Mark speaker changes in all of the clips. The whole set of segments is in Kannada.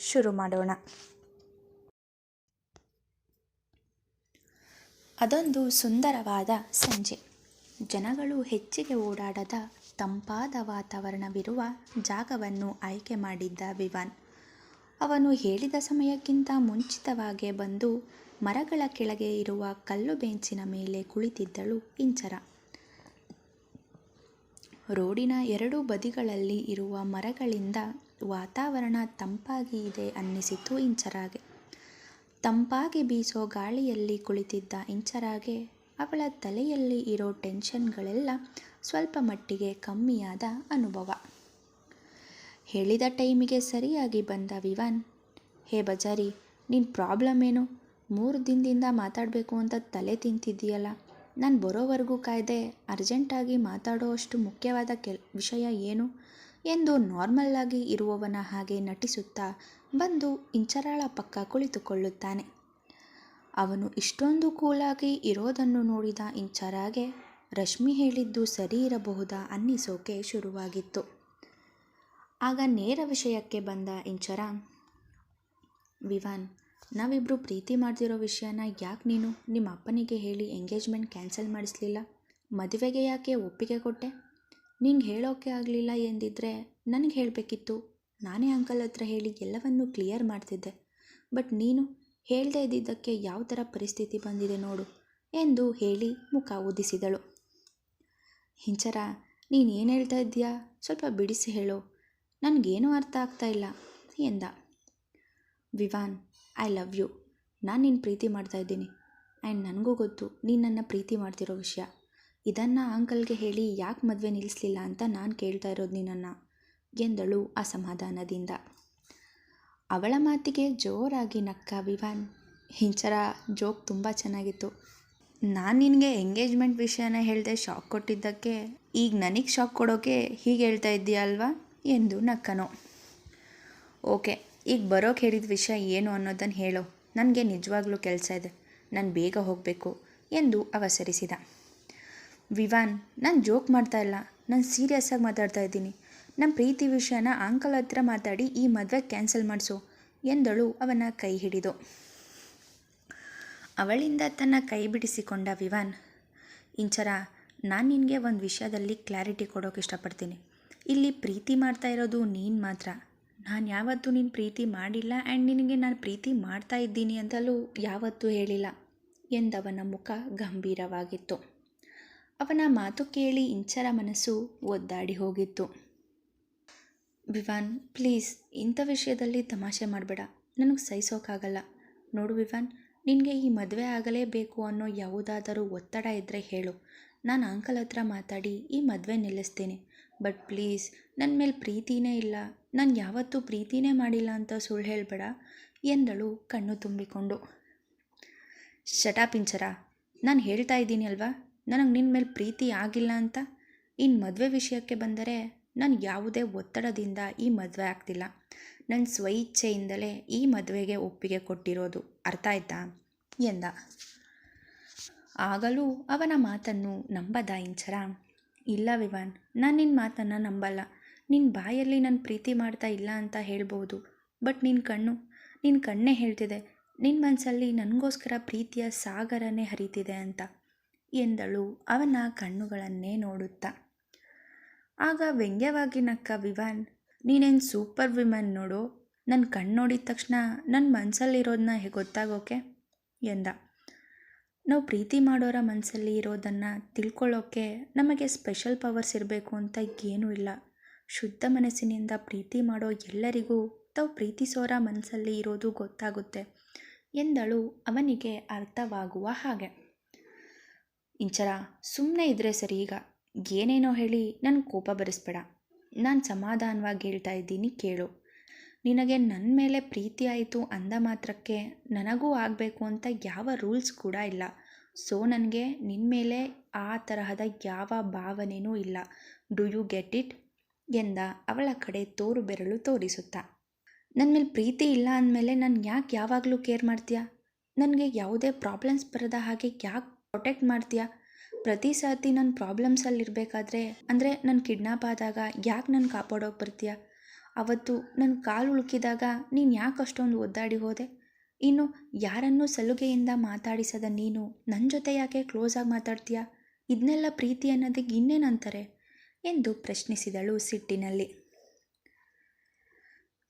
Speaker 1: ಶುರು ಮಾಡೋಣ. ಅದೊಂದು ಸುಂದರವಾದ ಸಂಜೆ. ಜನಗಳು ಹೆಚ್ಚಿಗೆ ಓಡಾಡದ ತಂಪಾದ ವಾತಾವರಣವಿರುವ ಜಾಗವನ್ನು ಆಯ್ಕೆ ಮಾಡಿದ್ದ ವಿವಾನ್. ಅವನು ಹೇಳಿದ ಸಮಯಕ್ಕಿಂತ ಮುಂಚಿತವಾಗೇ ಬಂದು ಮರಗಳ ಕೆಳಗೆ ಇರುವ ಕಲ್ಲು ಬೆಂಚಿನ ಮೇಲೆ ಕುಳಿತಿದ್ದಳು ಇಂಚರ. ರೋಡಿನ ಎರಡೂ ಬದಿಗಳಲ್ಲಿ ಇರುವ ಮರಗಳಿಂದ ವಾತಾವರಣ ತಂಪಾಗಿ ಇದೆ ಅನ್ನಿಸಿತು ಇಂಚರಾಗೆ. ತಂಪಾಗಿ ಬೀಸೋ ಗಾಳಿಯಲ್ಲಿ ಕುಳಿತಿದ್ದ ಇಂಚರಾಗೆ, ಅವಳ ತಲೆಯಲ್ಲಿ ಇರೋ ಟೆನ್ಷನ್ಗಳೆಲ್ಲ ಸ್ವಲ್ಪ ಮಟ್ಟಿಗೆ ಕಮ್ಮಿಯಾದ ಅನುಭವ. ಹೇಳಿದ ಟೈಮಿಗೆ ಸರಿಯಾಗಿ ಬಂದ ವಿವಾನ್, ಹೇ ಬಜಾರಿ ನಿನ್ನ ಪ್ರಾಬ್ಲಮ್ ಏನು? ಮೂರು ದಿನದಿಂದ ಮಾತಾಡಬೇಕು ಅಂತ ತಲೆ ತಿಂತಿದ್ದೀಯಲ್ಲ. ನಾನು ಬರೋವರೆಗೂ ಕಾಯ್ದೆ, ಅರ್ಜೆಂಟಾಗಿ ಮಾತಾಡೋ ಅಷ್ಟು ಮುಖ್ಯವಾದ ಕೆಲ, ವಿಷಯ ಏನು? ಎಂದು ನಾರ್ಮಲ್ಲಾಗಿ ಇರುವವನ ಹಾಗೆ ನಟಿಸುತ್ತಾ ಬಂದು ಇಂಚರಾಳ ಪಕ್ಕ ಕುಳಿತುಕೊಳ್ಳುತ್ತಾನೆ. ಅವನು ಇಷ್ಟೊಂದು ಕೂಲಾಗಿ ಇರೋದನ್ನು ನೋಡಿದ ಇಂಚರಾಗೆ ರಶ್ಮಿ ಹೇಳಿದ್ದು ಸರಿ ಇರಬಹುದಾ ಅನ್ನಿಸೋಕೆ ಶುರುವಾಗಿತ್ತು. ಆಗ ನೇರ ವಿಷಯಕ್ಕೆ ಬಂದ ಇಂಚರ, ವಿವಾನ್ ನಾವಿಬ್ಬರು ಪ್ರೀತಿ ಮಾಡ್ತಿರೋ ವಿಷಯನ ಯಾಕೆ ನೀನು? ನಿಮ್ಮ ಅಪ್ಪನಿಗೆ ಹೇಳಿ ಎಂಗೇಜ್ಮೆಂಟ್ ಕ್ಯಾನ್ಸಲ್ ಮಾಡಿಸ್ಲಿಲ್ಲ? ಮದುವೆಗೆ ಯಾಕೆ ಒಪ್ಪಿಗೆ ಕೊಟ್ಟೆ? ನಿಂಗೆ ಹೇಳೋಕೆ ಆಗಲಿಲ್ಲ ಎಂದಿದ್ದರೆ ನನಗೆ ಹೇಳಬೇಕಿತ್ತು. ನಾನೇ ಅಂಕಲ್ ಹತ್ರ ಹೇಳಿ ಎಲ್ಲವನ್ನೂ ಕ್ಲಿಯರ್ ಮಾಡ್ತಿದ್ದೆ. ಬಟ್ ನೀನು ಹೇಳದೇ ಇದ್ದಿದ್ದಕ್ಕೆ ಯಾವ ಥರ ಪರಿಸ್ಥಿತಿ ಬಂದಿದೆ ನೋಡು ಎಂದು ಹೇಳಿ ಮುಖ ಉದಿಸಿದಳು ಹಿಂಚರ, ನೀನು ಏನು ಹೇಳ್ತಾ ಇದ್ದೀಯಾ? ಸ್ವಲ್ಪ ಬಿಡಿಸಿ ಹೇಳು. ನನಗೇನೂ ಅರ್ಥ ಆಗ್ತಾ ಇಲ್ಲ ಎಂದ. Vivan, I love you. ನಾನು ನಿನ್ನ ಪ್ರೀತಿ ಮಾಡ್ತಾ ಇದ್ದೀನಿ. ಆ್ಯಂಡ್ ನನಗೂ ಗೊತ್ತು ನೀನು ನನ್ನ ಪ್ರೀತಿ ಮಾಡ್ತಿರೋ ವಿಷಯ. ಇದನ್ನು ಅಂಕಲ್ಗೆ ಹೇಳಿ ಯಾಕೆ ಮದುವೆ ನಿಲ್ಲಿಸಲಿಲ್ಲ ಅಂತ ನಾನು ಕೇಳ್ತಾ ಇರೋದು ನಿನ್ನನ್ನು, ಎಂದಳು ಅಸಮಾಧಾನದಿಂದ. ಅವಳ ಮಾತಿಗೆ ಜೋರಾಗಿ ನಕ್ಕ ವಿವಾನ್. ಹಿಂಚರ ಜೋಕ್ ತುಂಬ ಚೆನ್ನಾಗಿತ್ತು. ನಾನು ನಿನಗೆ ಎಂಗೇಜ್ಮೆಂಟ್ ವಿಷಯನ ಹೇಳಿದೆ ಶಾಕ್ ಕೊಟ್ಟಿದ್ದಕ್ಕೆ, ಈಗ ನನಗೆ ಶಾಕ್ ಕೊಡೋಕೆ ಹೀಗೆ ಹೇಳ್ತಾ ಇದ್ದೀಯ ಅಲ್ವಾ, ಎಂದು ನಕ್ಕನು. ಓಕೆ, ಈಗ ಬರೋಕೆ ಹೇಳಿದ ವಿಷಯ ಏನು ಅನ್ನೋದನ್ನು ಹೇಳು. ನನಗೆ ನಿಜವಾಗ್ಲೂ ಕೆಲಸ ಇದೆ. ನಾನು ಬೇಗ ಹೋಗಬೇಕು, ಎಂದು ಅವಸರಿಸಿದ. ವಿವಾನ್, ನಾನು ಜೋಕ್ ಮಾಡ್ತಾ ಇಲ್ಲ. ನಾನು ಸೀರಿಯಸ್ಸಾಗಿ ಮಾತಾಡ್ತಾ ಇದ್ದೀನಿ. ನಮ್ಮ ಪ್ರೀತಿ ವಿಷಯನ ಅಂಕಲ್ ಹತ್ರ ಮಾತಾಡಿ ಈ ಮದುವೆ ಕ್ಯಾನ್ಸಲ್ ಮಾಡಿಸು ಎಂದಳು ಅವನ ಕೈ ಹಿಡಿದು. ಅವಳಿಂದ ತನ್ನ ಕೈ ಬಿಡಿಸಿಕೊಂಡ ವಿವಾನ್, ಇಂಚರ, ನಾನು ನಿನಗೆ ಒಂದು ವಿಷಯದಲ್ಲಿ ಕ್ಲಾರಿಟಿ ಕೊಡೋಕೆ ಇಷ್ಟಪಡ್ತೀನಿ. ಇಲ್ಲಿ ಪ್ರೀತಿ ಮಾಡ್ತಾ ಇರೋದು ನೀನು ಮಾತ್ರ. ನಾನು ಯಾವತ್ತೂ ನೀನು ಪ್ರೀತಿ ಮಾಡಿಲ್ಲ ಆ್ಯಂಡ್ ನಿನಗೆ ನಾನು ಪ್ರೀತಿ ಮಾಡ್ತಾ ಇದ್ದೀನಿ ಅಂತಲೂ ಯಾವತ್ತೂ ಹೇಳಿಲ್ಲ ಎಂದವನ ಮುಖ ಗಂಭೀರವಾಗಿತ್ತು. ಅವನ ಮಾತು ಕೇಳಿ ಇಂಚರ ಮನಸ್ಸು ಒದ್ದಾಡಿ ಹೋಗಿತ್ತು. ವಿವಾನ್, ಪ್ಲೀಸ್, ಇಂಥ ವಿಷಯದಲ್ಲಿ ತಮಾಷೆ ಮಾಡಬೇಡ. ನನಗೆ ಸಹಿಸೋಕ್ಕಾಗಲ್ಲ ನೋಡು ವಿವಾನ್, ನಿನಗೆ ಈ ಮದುವೆ ಆಗಲೇಬೇಕು ಅನ್ನೋ ಯಾವುದಾದರೂ ಒತ್ತಡ ಇದ್ದರೆ ಹೇಳು. ನಾನು ಅಂಕಲ್ ಹತ್ರ ಮಾತಾಡಿ ಈ ಮದುವೆ ನಿಲ್ಲಿಸ್ತೀನಿ. ಬಟ್ ಪ್ಲೀಸ್ ನನ್ನ ಮೇಲೆ ಪ್ರೀತಿನೇ ಇಲ್ಲ. ನಾನು ಯಾವತ್ತೂ ಪ್ರೀತಿನೇ ಮಾಡಿಲ್ಲ ಅಂತ ಸುಳ್ಳು ಹೇಳಬೇಡ. ಎಂದಳು ಕಣ್ಣು ತುಂಬಿಕೊಂಡು. ಶಟಾಪಿಂಚರ ನಾನು ಹೇಳ್ತಾ ಇದ್ದೀನಿ ಅಲ್ವಾ? ನನಗೆ ನಿನ್ನ ಮೇಲೆ ಪ್ರೀತಿ ಆಗಿಲ್ಲ ಅಂತ? ಇನ್ನು ಮದುವೆ ವಿಷಯಕ್ಕೆ ಬಂದರೆ ನಾನು ಯಾವುದೇ ಒತ್ತಡದಿಂದ ಈ ಮದುವೆ ಆಗ್ತಿಲ್ಲ. ನನ್ನ ಸ್ವಇಚ್ಛೆಯಿಂದಲೇ ಈ ಮದುವೆಗೆ ಒಪ್ಪಿಗೆ ಕೊಟ್ಟಿರೋದು. ಅರ್ಥ ಆಯ್ತಾ? ಎಂದ. ಆಗಲೂ ಅವನ ಮಾತನ್ನು ನಂಬದ ಇಂಚರ. ಇಲ್ಲ ವಿವಾನ್, ನಾನು ನಿನ್ನ ಮಾತನ್ನು ನಂಬಲ್ಲ. ನಿನ್ನ ಬಾಯಲ್ಲಿ ನಾನು ಪ್ರೀತಿ ಮಾಡ್ತಾ ಇಲ್ಲ ಅಂತ ಹೇಳ್ಬೋದು. ಬಟ್ ನಿನ್ನ ಕಣ್ಣು ನಿನ್ನ ಕಣ್ಣೇ ಹೇಳ್ತಿದೆ. ನಿನ್ನ ಮನಸ್ಸಲ್ಲಿ ನನಗೋಸ್ಕರ ಪ್ರೀತಿಯ ಸಾಗರನೇ ಹರಿತಿದೆ ಅಂತ. ಎಂದಳು. ಅವನ ಕಣ್ಣುಗಳನ್ನೇ ನೋಡುತ್ತಾ. ಆಗ ವ್ಯಂಗ್ಯವಾಗಿ ನಕ್ಕ ವಿವಾನ್, ನೀನೇನು ಸೂಪರ್ ವಿಮನ್ ನೋಡು. ನನ್ನ ಕಣ್ಣು ನೋಡಿದ ತಕ್ಷಣ ನನ್ನ ಮನಸ್ಸಲ್ಲಿರೋದನ್ನ ಗೊತ್ತಾಗೋಕೆ? ಎಂದ. ನಾವು ಪ್ರೀತಿ ಮಾಡೋರ ಮನಸ್ಸಲ್ಲಿ ಇರೋದನ್ನು ತಿಳ್ಕೊಳ್ಳೋಕ್ಕೆ ನಮಗೆ ಸ್ಪೆಷಲ್ ಪವರ್ಸ್ ಇರಬೇಕು ಅಂತ ಏನೂ ಇಲ್ಲ. ಶುದ್ಧ ಮನಸ್ಸಿನಿಂದ ಪ್ರೀತಿ ಮಾಡೋ ಎಲ್ಲರಿಗೂ ತಾವು ಪ್ರೀತಿಸೋರ ಮನಸ್ಸಲ್ಲಿ ಇರೋದು ಗೊತ್ತಾಗುತ್ತೆ ಎಂದಳು ಅವನಿಗೆ ಅರ್ಥವಾಗುವ ಹಾಗೆ. ಇಂಚರ ಸುಮ್ಮನೆ ಇದ್ದರೆ ಸರಿ, ಈಗ ಏನೇನೋ ಹೇಳಿ ನನ್ನ ಕೋಪ ಬರಿಸ್ಬೇಡ. ನಾನು ಸಮಾಧಾನವಾಗಿ ಹೇಳ್ತಾ ಇದ್ದೀನಿ, ಕೇಳು. ನಿನಗೆ ನನ್ನ ಮೇಲೆ ಪ್ರೀತಿ ಆಯಿತು ಅಂದ ಮಾತ್ರಕ್ಕೆ ನನಗೂ ಆಗಬೇಕು ಅಂತ ಯಾವ ರೂಲ್ಸ್ ಕೂಡ ಇಲ್ಲ. ಸೊ, ನನಗೆ ನಿನ್ನ ಮೇಲೆ ಆ ತರಹದ ಯಾವ ಭಾವನೆಯೂ ಇಲ್ಲ. Do you get it? ಎಂದ ಅವಳ ಕಡೆ ತೋರು ಬೆರಳು ತೋರಿಸುತ್ತಾ. ನನ್ನ ಮೇಲೆ ಪ್ರೀತಿ ಇಲ್ಲ ಅಂದಮೇಲೆ ನಾನು ಯಾಕೆ ಯಾವಾಗಲೂ ಕೇರ್ ಮಾಡ್ತೀಯಾ? ನನಗೆ ಯಾವುದೇ ಪ್ರಾಬ್ಲಮ್ಸ್ ಬರದ ಹಾಗೆ ಯಾಕೆ ಪ್ರೊಟೆಕ್ಟ್ ಮಾಡ್ತೀಯಾ? ಪ್ರತಿ ಸರ್ತಿ ನನ್ನ ಪ್ರಾಬ್ಲಮ್ಸಲ್ಲಿರಬೇಕಾದ್ರೆ ಅಂದರೆ ನನ್ನ ಕಿಡ್ನಾಪ್ ಆದಾಗ ಯಾಕೆ ನನ್ನ ಕಾಪಾಡೋಕೆ ಬರ್ತೀಯಾ? ಅವತ್ತು ನನ್ನ ಕಾಲು ಉಳುಕಿದಾಗ ನೀನು ಯಾಕೆ ಅಷ್ಟೊಂದು ಒದ್ದಾಡಿ ಹೋದೆ? ಇನ್ನು ಯಾರನ್ನೂ ಸಲುಗೆಯಿಂದ ಮಾತಾಡಿಸದ ನೀನು ನನ್ನ ಜೊತೆ ಯಾಕೆ ಕ್ಲೋಸಾಗಿ ಮಾತಾಡ್ತೀಯ? ಇದನ್ನೆಲ್ಲ ಪ್ರೀತಿ ಅನ್ನೋದಕ್ಕೆ ಇನ್ನೇನಂತಾರೆ ಎಂದು ಪ್ರಶ್ನಿಸಿದಳು ಸಿಟ್ಟಿನಲ್ಲಿ.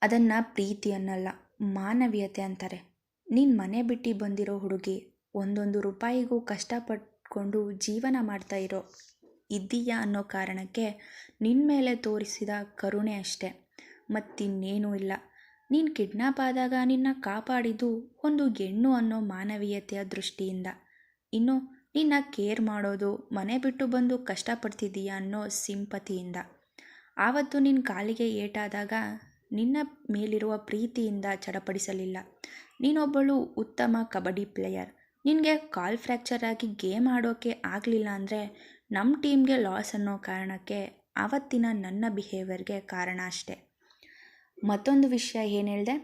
Speaker 1: ಅದನ್ನು ಪ್ರೀತಿ ಅನ್ನಲ್ಲ, ಮಾನವೀಯತೆ ಅಂತಾರೆ. ನೀನು ಮನೆ ಬಿಟ್ಟು ಬಂದಿರೋ ಹುಡುಗಿ ಒಂದೊಂದು ರೂಪಾಯಿಗೂ ಕಷ್ಟಪಟ್ಕೊಂಡು ಜೀವನ ಮಾಡ್ತಾ ಇರೋ, ಇದ್ದೀಯಾ ಅನ್ನೋ ಕಾರಣಕ್ಕೆ ನಿನ್ನ ಮೇಲೆ ತೋರಿಸಿದ ಕರುಣೆ ಅಷ್ಟೆ. ಮತ್ತಿನ್ನೇನೂ ಇಲ್ಲ. ನೀನು ಕಿಡ್ನಾಪ್ ಆದಾಗ ನಿನ್ನ ಕಾಪಾಡಿದ್ದು ಒಂದು ಹೆಣ್ಣು ಅನ್ನೋ ಮಾನವೀಯತೆಯ ದೃಷ್ಟಿಯಿಂದ. ಇನ್ನು ನಿನ್ನ ಕೇರ್ ಮಾಡೋದು, ಮನೆ ಬಿಟ್ಟು ಬಂದು ಕಷ್ಟಪಡ್ತಿದ್ದೀಯಾ ಅನ್ನೋ ಸಿಂಪತಿಯಿಂದ. ಆವತ್ತು ನಿನ್ನ ಕಾಲಿಗೆ ಏಟಾದಾಗ ನಿನ್ನ ಮೇಲಿರುವ ಪ್ರೀತಿಯಿಂದ ಚಡಪಡಿಸಲಿಲ್ಲ. ನೀನೊಬ್ಬಳು ಉತ್ತಮ ಕಬಡ್ಡಿ ಪ್ಲೇಯರ್. ನಿನಗೆ ಕಾಲ್ ಫ್ರ್ಯಾಕ್ಚರ್ ಆಗಿ ಗೇಮ್ ಆಡೋಕ್ಕೆ ಆಗಲಿಲ್ಲ ಅಂದರೆ ನಮ್ಮ ಟೀಮ್ಗೆ ಲಾಸ್ ಅನ್ನೋ ಕಾರಣಕ್ಕೆ ಆವತ್ತಿನ ನನ್ನ ಬಿಹೇವಿಯರ್ಗೆ ಕಾರಣ ಅಷ್ಟೆ. ಮತ್ತೊಂದು ವಿಷಯ ಏನು ಹೇಳಿದೆ?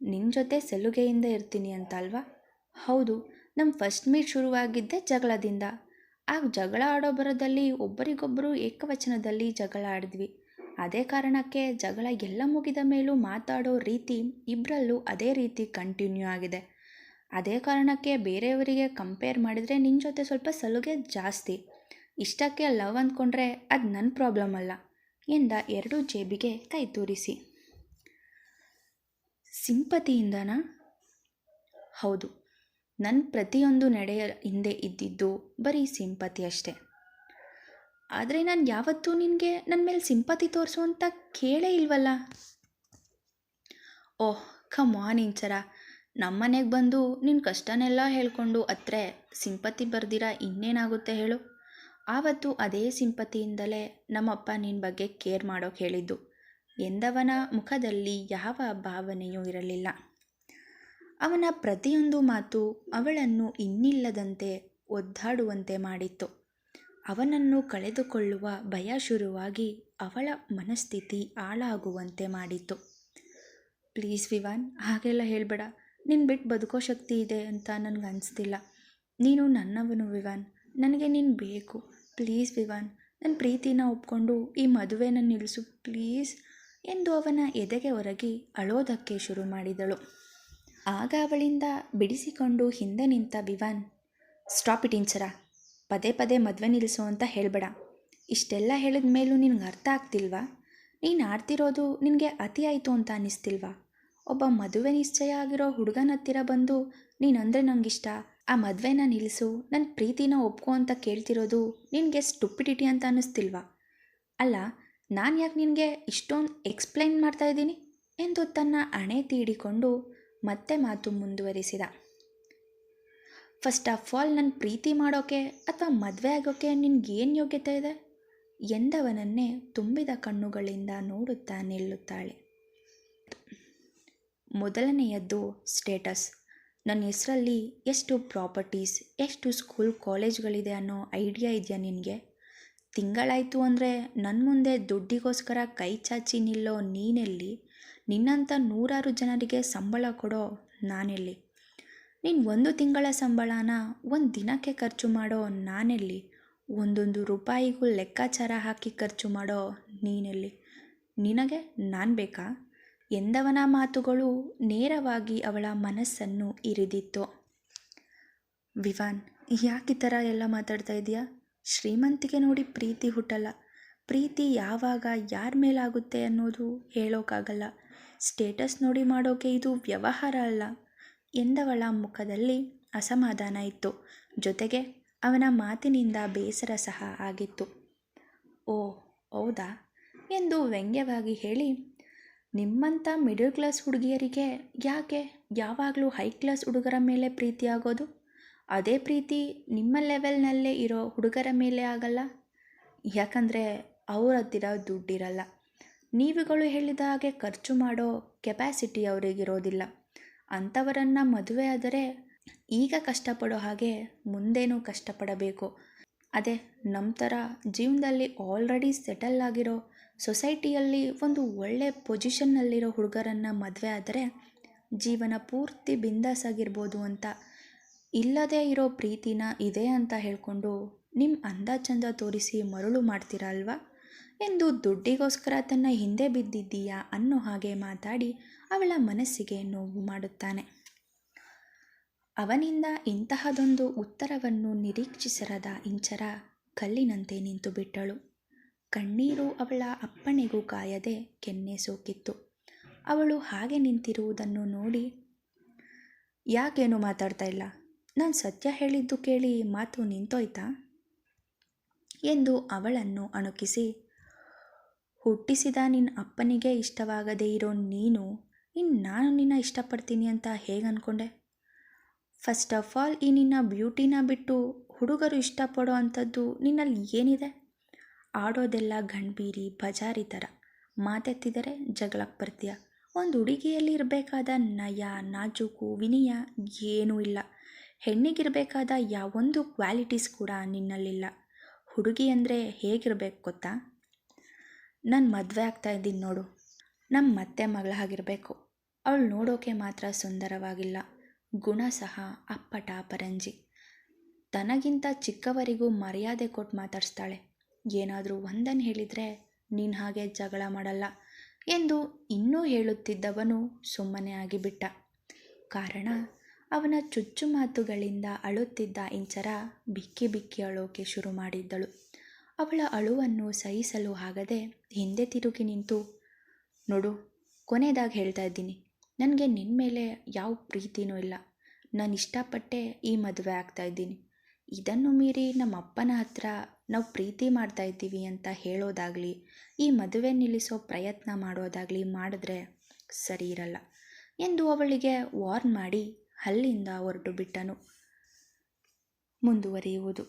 Speaker 1: ನಿನ್ನ ಜೊತೆ ಸಲುಗೆಯಿಂದ ಇರ್ತೀನಿ ಅಂತ ಅಲ್ವಾ ಹೌದು ನಮ್ಮ ಫಸ್ಟ್ ಮೀಟ್ ಶುರುವಾಗಿದ್ದೆ ಜಗಳದಿಂದ. ಆಗ ಜಗಳ ಆಡೋ ಬರೋದಲ್ಲಿ ಒಬ್ಬರಿಗೊಬ್ಬರು ಏಕವಚನದಲ್ಲಿ ಜಗಳ ಆಡಿದ್ವಿ. ಅದೇ ಕಾರಣಕ್ಕೆ ಜಗಳ ಎಲ್ಲ ಮುಗಿದ ಮೇಲೂ ಮಾತಾಡೋ ರೀತಿ ಇಬ್ಬರಲ್ಲೂ ಅದೇ ರೀತಿ ಕಂಟಿನ್ಯೂ ಆಗಿದೆ. ಅದೇ ಕಾರಣಕ್ಕೆ ಬೇರೆಯವರಿಗೆ ಕಂಪೇರ್ ಮಾಡಿದರೆ ನಿನ್ನ ಜೊತೆ ಸ್ವಲ್ಪ ಸಲುಗೆ ಜಾಸ್ತಿ. ಇಷ್ಟಕ್ಕೆ ಲವ್ ಅಂದ್ಕೊಂಡ್ರೆ ಅದು ನನ್ನ ಪ್ರಾಬ್ಲಮ್ ಅಲ್ಲ. ಎಂದ ಎರಡೂ ಜೇಬಿಗೆ ಕೈ ತೋರಿಸಿ. ಸಿಂಪತಿಯಿಂದನಾ? ಹೌದು. ನನ್ನ ಪ್ರತಿಯೊಂದು ನಡೆಯ ಹಿಂದೆ ಇದ್ದಿದ್ದು ಬರೀ ಸಿಂಪತಿ ಅಷ್ಟೆ. ಆದರೆ ನಾನು ಯಾವತ್ತೂ ನಿನಗೆ ನನ್ನ ಮೇಲೆ ಸಿಂಪತಿ ತೋರಿಸು ಅಂತ ಕೇಳೇ ಇಲ್ವಲ್ಲ? Oh come on Inchara. ನಮ್ಮನೆಗೆ ಬಂದು ನಿನ್ನ ಕಷ್ಟನೆಲ್ಲ ಹೇಳ್ಕೊಂಡು ಅತ್ರೆ ಸಿಂಪತಿ ಬರ್ದಿರ ಇನ್ನೇನಾಗುತ್ತೆ ಹೇಳು. ಆವತ್ತು ಅದೇ ಸಿಂಪತಿಯಿಂದಲೇ ನಮ್ಮಪ್ಪ ನಿನ್ನ ಬಗ್ಗೆ ಕೇರ್ ಮಾಡೋಕೆ ಹೇಳಿದ್ದು. ಎಂದವನ ಮುಖದಲ್ಲಿ ಯಾವ ಭಾವನೆಯೂ ಇರಲಿಲ್ಲ. ಅವನ ಪ್ರತಿಯೊಂದು ಮಾತು ಅವಳನ್ನು ಇನ್ನಿಲ್ಲದಂತೆ ಒದ್ದಾಡುವಂತೆ ಮಾಡಿತ್ತು. ಅವನನ್ನು ಕಳೆದುಕೊಳ್ಳುವ ಭಯ ಶುರುವಾಗಿ ಅವಳ ಮನಸ್ಥಿತಿ ಹಾಳಾಗುವಂತೆ ಮಾಡಿತ್ತು. ಪ್ಲೀಸ್ ವಿವಾನ್, ಹಾಗೆಲ್ಲ ಹೇಳಬೇಡ. ನಿನ್ನ ಬಿಟ್ಟು ಬದುಕೋ ಶಕ್ತಿ ಇದೆ ಅಂತ ನನಗೆ ಅನಿಸ್ತಿಲ್ಲ. ನೀನು ನನ್ನವನು ವಿವಾನ್. ನನಗೆ ನೀನು ಬೇಕು. ಪ್ಲೀಸ್ ವಿವಾನ್ ನನ್ನ ಪ್ರೀತಿನ ಒಪ್ಕೊಂಡು ಈ ಮದುವೆನ ನಿಲ್ಲಿಸು ಪ್ಲೀಸ್ ಎಂದು ಅವನ ಎದೆಗೆ ಹೊರಗಿ ಅಳೋದಕ್ಕೆ ಶುರು ಮಾಡಿದಳು. ಆಗ ಅವಳಿಂದ ಬಿಡಿಸಿಕೊಂಡು ಹಿಂದೆ ನಿಂತ ವಿವಾನ್, ಸ್ಟಾಪ್ ಇಟ್ ಇಂಚರ. ಪದೇ ಪದೇ ಮದುವೆ ನಿಲ್ಲಿಸು ಅಂತ ಹೇಳಬೇಡ. ಇಷ್ಟೆಲ್ಲ ಹೇಳಿದ ಮೇಲೂ ನಿನಗೆ ಅರ್ಥ ಆಗ್ತಿಲ್ವಾ? ನೀನು ಆಡ್ತಿರೋದು ನಿನಗೆ ಅತಿ ಆಯಿತು ಅಂತ ಅನ್ನಿಸ್ತಿಲ್ವಾ ಒಬ್ಬ ಮದುವೆ ನಿಶ್ಚಯ ಆಗಿರೋ ಹುಡುಗನ ಹತ್ತಿರ ಬಂದು, ನೀನಂದರೆ ನಂಗಿಷ್ಟ. ಆ ಮದುವೆನ ನಿಲ್ಲಿಸು ನನ್ನ ಪ್ರೀತಿನ ಒಪ್ಕೊ ಅಂತ ಕೇಳ್ತಿರೋದು ನಿನಗೆ ಸ್ಟುಪಿಡಿಟಿ ಅಂತ ಅನ್ನಿಸ್ತಿಲ್ವಾ? ಅಲ್ಲ, ನಾನು ಯಾಕೆ ನಿನಗೆ ಇಷ್ಟೊಂದು ಎಕ್ಸ್ಪ್ಲೈನ್ ಮಾಡ್ತಾ ಇದ್ದೀನಿ? ಎಂದು ತನ್ನ ಅಣೆ ತೀಡಿಕೊಂಡು ಮತ್ತೆ ಮಾತು ಮುಂದುವರಿಸಿದ. ಫಸ್ಟ್ ಆಫ್ ಆಲ್ ನನ್ನ ಪ್ರೀತಿ ಮಾಡೋಕ್ಕೆ ಅಥವಾ ಮದುವೆ ಆಗೋಕ್ಕೆ ನಿನಗೇನು ಯೋಗ್ಯತೆ ಇದೆ? ಎಂದವನನ್ನೇ ತುಂಬಿದ ಕಣ್ಣುಗಳಿಂದ ನೋಡುತ್ತಾ ನಿಲ್ಲುತ್ತಾಳೆ. ಮೊದಲನೆಯದ್ದು ಸ್ಟೇಟಸ್ ನನ್ನ ಹೆಸರಲ್ಲಿ ಎಷ್ಟು ಪ್ರಾಪರ್ಟೀಸ್ ಎಷ್ಟು ಸ್ಕೂಲ್ ಕಾಲೇಜ್ಗಳಿದೆ ಅನ್ನೋ ಐಡಿಯಾ ಇದೆಯಾ ನಿನಗೆ? ತಿಂಗಳಾಯಿತು ಅಂದರೆ ನನ್ನ ಮುಂದೆ ದುಡ್ಡಿಗೋಸ್ಕರ ಕೈ ಚಾಚಿ ನಿಲ್ಲೋ ನೀನೆಲ್ಲಿ? ನಿನ್ನಂಥ ನೂರಾರು ಜನರಿಗೆ ಸಂಬಳ ಕೊಡೋ ನಾನೆಲ್ಲಿ? ನೀನು ಒಂದು ತಿಂಗಳ ಸಂಬಳನ ಒಂದು ದಿನಕ್ಕೆ ಖರ್ಚು ಮಾಡೋ ನಾನೆಲ್ಲಿ? ಒಂದೊಂದು ರೂಪಾಯಿಗೂ ಲೆಕ್ಕಾಚಾರ ಹಾಕಿ ಖರ್ಚು ಮಾಡೋ ನೀನೆಲ್ಲಿ? ನಿನಗೆ ನಾನು ಬೇಕಾ? ಎಂದವನ ಮಾತುಗಳು ನೇರವಾಗಿ ಅವಳ ಮನಸ್ಸನ್ನು ಇರಿದಿತ್ತು? ವಿವಾನ್, ಯಾಕೆ ಈ ಥರ ಎಲ್ಲ ಮಾತಾಡ್ತಾ ಇದೆಯಾ? ಶ್ರೀಮಂತಿಗೆ ನೋಡಿ ಪ್ರೀತಿ ಹುಟ್ಟಲ್ಲ. ಪ್ರೀತಿ ಯಾವಾಗ ಯಾರ ಮೇಲಾಗುತ್ತೆ ಅನ್ನೋದು ಹೇಳೋಕ್ಕಾಗಲ್ಲ ಸ್ಟೇಟಸ್ ನೋಡಿ ಮಾಡೋಕೆ ಇದು ವ್ಯವಹಾರ ಅಲ್ಲ. ಎಂದವಳ ಮುಖದಲ್ಲಿ ಅಸಮಾಧಾನ ಇತ್ತು. ಜೊತೆಗೆ ಅವನ ಮಾತಿನಿಂದ ಬೇಸರ ಸಹ ಆಗಿತ್ತು. ಓ ಹೌದಾ? ಎಂದು ವ್ಯಂಗ್ಯವಾಗಿ ಹೇಳಿ ನಿಮ್ಮಂಥ ಮಿಡಲ್ ಕ್ಲಾಸ್ ಹುಡುಗಿಯರಿಗೆ ಯಾಕೆ ಯಾವಾಗಲೂ ಹೈ ಕ್ಲಾಸ್ ಹುಡುಗರ ಮೇಲೆ ಪ್ರೀತಿ ಆಗೋದು? ಅದೇ ಪ್ರೀತಿ ನಿಮ್ಮ ಲೆವೆಲ್ನಲ್ಲೇ ಇರೋ ಹುಡುಗರ ಮೇಲೆ ಆಗಲ್ಲ. ಯಾಕಂದರೆ ಅವ್ರ ಹತ್ತಿರ ದುಡ್ಡಿರಲ್ಲ. ನೀವುಗಳು ಹೇಳಿದ ಹಾಗೆ ಖರ್ಚು ಮಾಡೋ ಕೆಪ್ಯಾಸಿಟಿ ಅವರಿಗಿರೋದಿಲ್ಲ ಅಂಥವರನ್ನು ಮದುವೆ ಆದರೆ ಈಗ ಕಷ್ಟಪಡೋ ಹಾಗೆ ಮುಂದೇನು ಕಷ್ಟಪಡಬೇಕು. ಅದೇ ನಮ್ಮ ಥರ ಜೀವನದಲ್ಲಿ ಆಲ್ರೆಡಿ ಸೆಟಲ್ ಆಗಿರೋ ಸೊಸೈಟಿಯಲ್ಲಿ ಒಂದು ಒಳ್ಳೆ ಪೊಜಿಷನ್ನಲ್ಲಿರೋ ಹುಡುಗರನ್ನು ಮದುವೆ ಆದರೆ ಜೀವನ ಪೂರ್ತಿ ಬಿಂದಾಸಾಗಿರ್ಬೋದು ಅಂತ. ಇಲ್ಲದೇ ಇರೋ ಪ್ರೀತಿನ ಇದೆ ಅಂತ ಹೇಳಿಕೊಂಡು ನಿಮ್ಮ ಅಂದ ಚಂದ ತೋರಿಸಿ ಮರುಳು ಮಾಡ್ತೀರಾ ಅಲ್ವಾ? ಎಂದು ದುಡ್ಡಿಗೋಸ್ಕರ ತನ್ನ ಹಿಂದೆ ಬಿದ್ದಿದ್ದೀಯಾ ಅನ್ನೋ ಹಾಗೆ ಮಾತಾಡಿ ಅವಳ ಮನಸ್ಸಿಗೆ ನೋವು ಮಾಡುತ್ತಾನೆ. ಅವನಿಂದ ಇಂತಹದೊಂದು ಉತ್ತರವನ್ನು ನಿರೀಕ್ಷಿಸರದ ಇಂಚರ ಕಲ್ಲಿನಂತೆ ನಿಂತು ಬಿಟ್ಟಳು ಕಣ್ಣೀರು ಅವಳ ಅಪ್ಪಣೆಗೂ ಕಾಯದೆ ಕೆನ್ನೆ ಸೋಕಿತ್ತು. ಅವಳು ಹಾಗೆ ನಿಂತಿರುವುದನ್ನು ನೋಡಿ, ಯಾಕೇನು ಮಾತಾಡ್ತಾ ಇಲ್ಲ? ನಾನು ಸತ್ಯ ಹೇಳಿದ್ದು ಕೇಳಿ ಮಾತು ನಿಂತೋಯ್ತಾ? ಎಂದು ಅವಳನ್ನು ಅಣುಕಿಸಿ, ಹುಟ್ಟಿಸಿದ ನಿನ್ನ ಅಪ್ಪನಿಗೆ ಇಷ್ಟವಾಗದೇ ಇರೋ ನೀನು ಇನ್ನು ನಾನು ನಿನ್ನ ಇಷ್ಟಪಡ್ತೀನಿ ಅಂತ ಹೇಗೆ ಅಂದ್ಕೊಂಡೆ ಫಸ್ಟ್ ಆಫ್ ಆಲ್ ಈ ನಿನ್ನ ಬ್ಯೂಟಿನ ಬಿಟ್ಟು ಹುಡುಗರು ಇಷ್ಟಪಡೋ ಅಂಥದ್ದು ನಿನ್ನಲ್ಲಿ ಏನಿದೆ? ಆಡೋದೆಲ್ಲ ಗಂಡ್ಬೀರಿ ಬಜಾರಿ ಥರ ಮಾತೆತ್ತಿದರೆ ಜಗಳಕ್ಕೆ ಬರ್ತೀಯ ಒಂದು ಹುಡುಗಿಯಲ್ಲಿ ಇರಬೇಕಾದ ನಯ, ನಾಜೂಕು, ವಿನಯ ಏನೂ ಇಲ್ಲ. ಹೆಣ್ಣಿಗಿರಬೇಕಾದ ಯಾವೊಂದು ಕ್ವಾಲಿಟೀಸ್ ಕೂಡ ನಿನ್ನಲ್ಲಿಲ್ಲ. ಹುಡುಗಿ ಅಂದರೆ ಹೇಗಿರಬೇಕು ಗೊತ್ತಾ? ನಾನು ಮದುವೆ ಆಗ್ತಾ ಇದ್ದೀನಿ ನೋಡು. ನಮ್ಮ ಮತ್ತೆ ಮಗಳ ಹಾಗಿರಬೇಕು. ಅವಳು ನೋಡೋಕೆ ಮಾತ್ರ ಸುಂದರವಾಗಿಲ್ಲ. ಗುಣ ಸಹ ಅಪ್ಪಟ ಪರಂಜಿ. ತನಗಿಂತ ಚಿಕ್ಕವರಿಗೂ ಮರ್ಯಾದೆ ಕೊಟ್ಟು ಮಾತಾಡಿಸ್ತಾಳೆ. ಏನಾದರೂ ಒಂದನ್ನು ಹೇಳಿದರೆ ನೀನು ಹಾಗೆ ಜಗಳ ಮಾಡಲ್ಲ ಎಂದು ಇನ್ನೂ ಹೇಳುತ್ತಿದ್ದವನು ಸುಮ್ಮನೆ ಆಗಿಬಿಟ್ಟ. ಕಾರಣ, ಅವನ ಚುಚ್ಚು ಮಾತುಗಳಿಂದ ಅಳುತ್ತಿದ್ದ ಇಂಚರ ಬಿಕ್ಕಿ ಬಿಕ್ಕಿ ಅಳೋಕೆ ಶುರು ಮಾಡಿದ್ದಳು. ಅವಳ ಅಳುವನ್ನು ಸಹಿಸಲು ಆಗದೆ ಹಿಂದೆ ತಿರುಗಿ ನಿಂತು, ನೋಡು ಕೊನೆಯದಾಗಿ ಹೇಳ್ತಾ ಇದ್ದೀನಿ. ನನಗೆ ನಿನ್ನ ಮೇಲೆ ಯಾವ ಪ್ರೀತಿನೂ ಇಲ್ಲ. ನಾನು ಇಷ್ಟಪಟ್ಟೆ ಈ ಮದುವೆ ಆಗ್ತಾ ಇದ್ದೀನಿ. ಇದನ್ನು ಮೀರಿ ನಮ್ಮ ಅಪ್ಪನ ಹತ್ರ ನಾವು ಪ್ರೀತಿ ಮಾಡ್ತಾ ಇದ್ದೀವಿ ಅಂತ ಹೇಳೋದಾಗಲಿ, ಈ ಮದುವೆ ನಿಲ್ಲಿಸೋ ಪ್ರಯತ್ನ ಮಾಡೋದಾಗಲಿ ಮಾಡಿದ್ರೆ ಸರಿ ಇರಲ್ಲ ಎಂದು ಅವಳಿಗೆ ವಾರ್ನ್ ಮಾಡಿ ಅಲ್ಲಿಂದ ಹೊರಟು ಬಿಟ್ಟನು ಮುಂದುವರಿಯುವುದು.